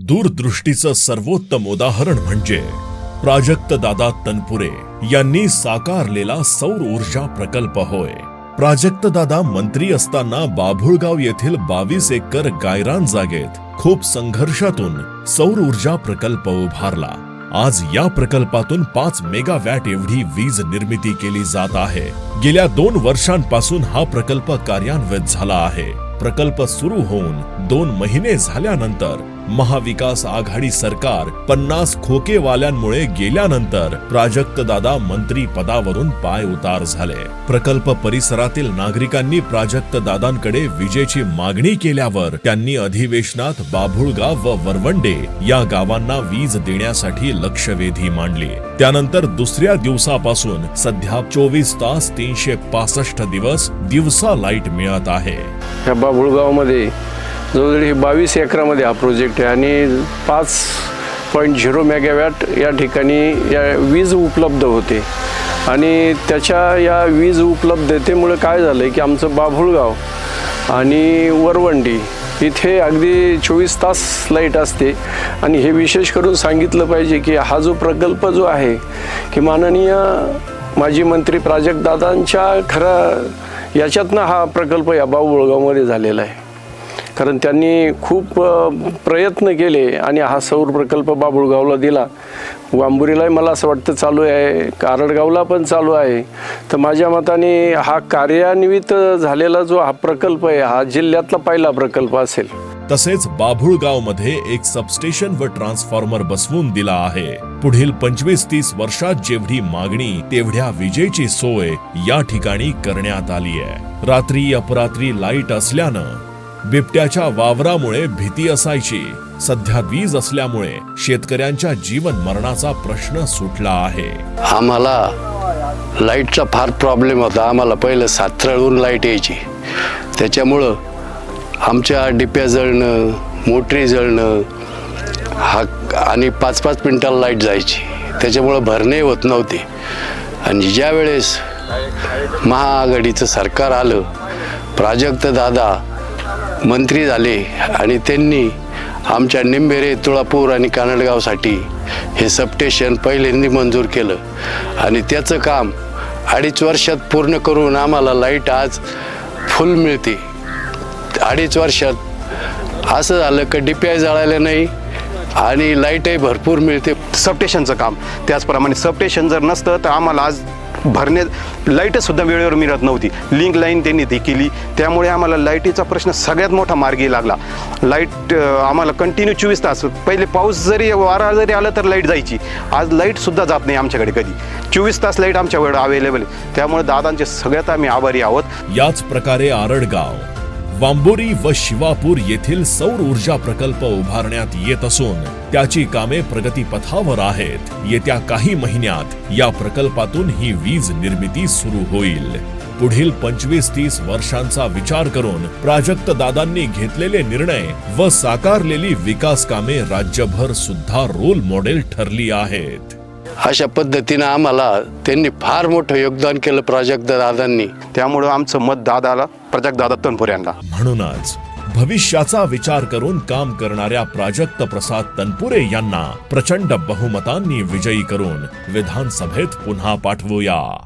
दूरदृष्टीचं सर्वोत्तम उदाहरण म्हणजे प्राजक्त दादा तनपुरे यांनी साकारलेला सौर ऊर्जा प्रकल्प होय. प्राजक्त दादा मंत्री असताना बाभुळगाव येथील बावीस एकर गायरान जागेत खूप संघर्षातून सौर ऊर्जा प्रकल्प उभारला. आज या प्रकल्पातून पाच मेगावॅट एवढी वीज निर्मिती केली जात आहे. गेल्या दोन वर्षांपासून हा प्रकल्प कार्यान्वित झाला आहे. प्रकल्प सुरू होऊन दोन महिने झाल्यानंतर महाविकास आघाडी सरकार पन्नास खोकेवाल्यांमुळे गेल्यानंतर प्राजक्त दादा मंत्री पदावरून पाय उतार झाले. प्रकल्प परिसरातील नागरिकांनी प्राजक्त दादांकडे विजेची मागणी केल्यावर त्यांनी अधिवेशनात बाभुळगाव व वरवंडे या गावांना वीज देण्यासाठी लक्षवेधी मांडली. त्यानंतर दुसऱ्या दिवसापासून सध्या चोवीस तास तीनशे पासष्ट दिवस दिवसा लाइट मिळत आहे. ह्या बाभुळगावमध्ये जवळजवळ हे बावीस एकरामध्ये हा प्रोजेक्ट आहे आणि पाच पॉईंट झिरो मेगावॅट या ठिकाणी या वीज उपलब्ध होते. आणि त्याच्या या वीज उपलब्धतेमुळे काय झालं आहे की आमचं बाभुळगाव आणि वरवंडी इथे अगदी चोवीस तास लाइट असते. आणि हे विशेष करून सांगितलं पाहिजे की हा जो प्रकल्प जो आहे की माननीय माजी मंत्री प्राजक्तदादांच्या खरं याच्यातनं हा प्रकल्प या बाबुळगावमध्ये झालेला आहे. कारण त्यांनी खूप प्रयत्न केले आणि हा सौर प्रकल्प बाबुळगावला दिला. वांबुरीलाही मला असं वाटतं चालू आहे कारडगावला पण चालू आहे. तर माझ्या मताने हा कार्यान्वित झालेला जो हा प्रकल्प आहे हा जिल्ह्यातला पहिला प्रकल्प असेल. तसेच बाभुळगावमध्ये एक सबस्टेशन व ट्रान्सफॉर्मर बसवून दिला आहे. पुढील पंचवीस तीस वर्षात जेवढी मागणी तेवढ्या विजेची सोय या ठिकाणी करण्यात आली आहे. रात्री अपरात्री लाइट असल्यानं बिबट्याच्या वावरामुळे भीती असायची. सध्या वीज असल्यामुळे शेतकऱ्यांच्या जीवन मरणाचा प्रश्न सुटला आहे. आम्हाला लाईटचा फार प्रॉब्लेम होता. आम्हाला पहिलं सातरळून लाइट यायची. त्याच्यामुळं आमच्या डिप्या जळणं मोटरी जळणं हा आणि पाच पाच मिनटाला लाइट जायची. त्याच्यामुळं भरणे होत नव्हते. आणि ज्या वेळेस महाआघाडीचं सरकार आलं प्राजक्त दादा मंत्री झाले आणि त्यांनी आमच्या निंबेरे तुळापूर आणि कानडगावसाठी हे सबस्टेशन पहिल्यांदा मंजूर केलं. आणि त्याचं काम अडीच वर्षात पूर्ण करून आम्हाला लाइट आज फुल मिळते. अडीच वर्षात असं झालं की आय जळायला नाही आणि लाईटही भरपूर मिळते. सबस्टेशनचं काम. त्याचप्रमाणे सबस्टेशन जर नसतं तर आम्हाला आज भरणे लाईटसुद्धा वेळेवर मिळत नव्हती. लिंक लाईन त्यांनी ती केली. त्यामुळे आम्हाला लाईटीचा प्रश्न सगळ्यात मोठा मार्गी लागला. लाइट आम्हाला कंटिन्यू चोवीस तास पहिले पाऊस जरी वारा जरी आला तर लाइट जायची. आज लाईटसुद्धा जात नाही आमच्याकडे कधी. चोवीस तास लाइट आमच्याकडे अवेलेबल आहे. त्यामुळे दादांचे सगळ्यात आम्ही आभारी आहोत. याच प्रकारे आरडगाव वांबोरी व शिवापूर येथील सौर ऊर्जा प्रकल्प उभारण्यात येत असून त्याची कामे प्रगतीपथावर आहेत. येत्या काही महिन्यात या प्रकल्पातून ही वीज निर्मिती सुरू होईल. पुढील पंचवीस तीस वर्षांचा विचार करून प्राजक्त दादांनी घेतलेले निर्णय व साकारलेली विकास कामे राज्यभर सुद्धा रोल मॉडेल ठरली आहेत. अशा पद्धतीनं आम्हाला त्यांनी फार मोठं योगदान केलं प्राजक्त दादांनी. त्यामुळं आमचं मत दादाला प्रजाक दादा तनपुरे यांना. म्हणूनच भविष्याचा विचार करून काम करणाऱ्या प्राजक्त प्रसाद तनपुरे यांना प्रचंड बहुमतांनी विजयी करून विधानसभेत पुन्हा पाठवूया.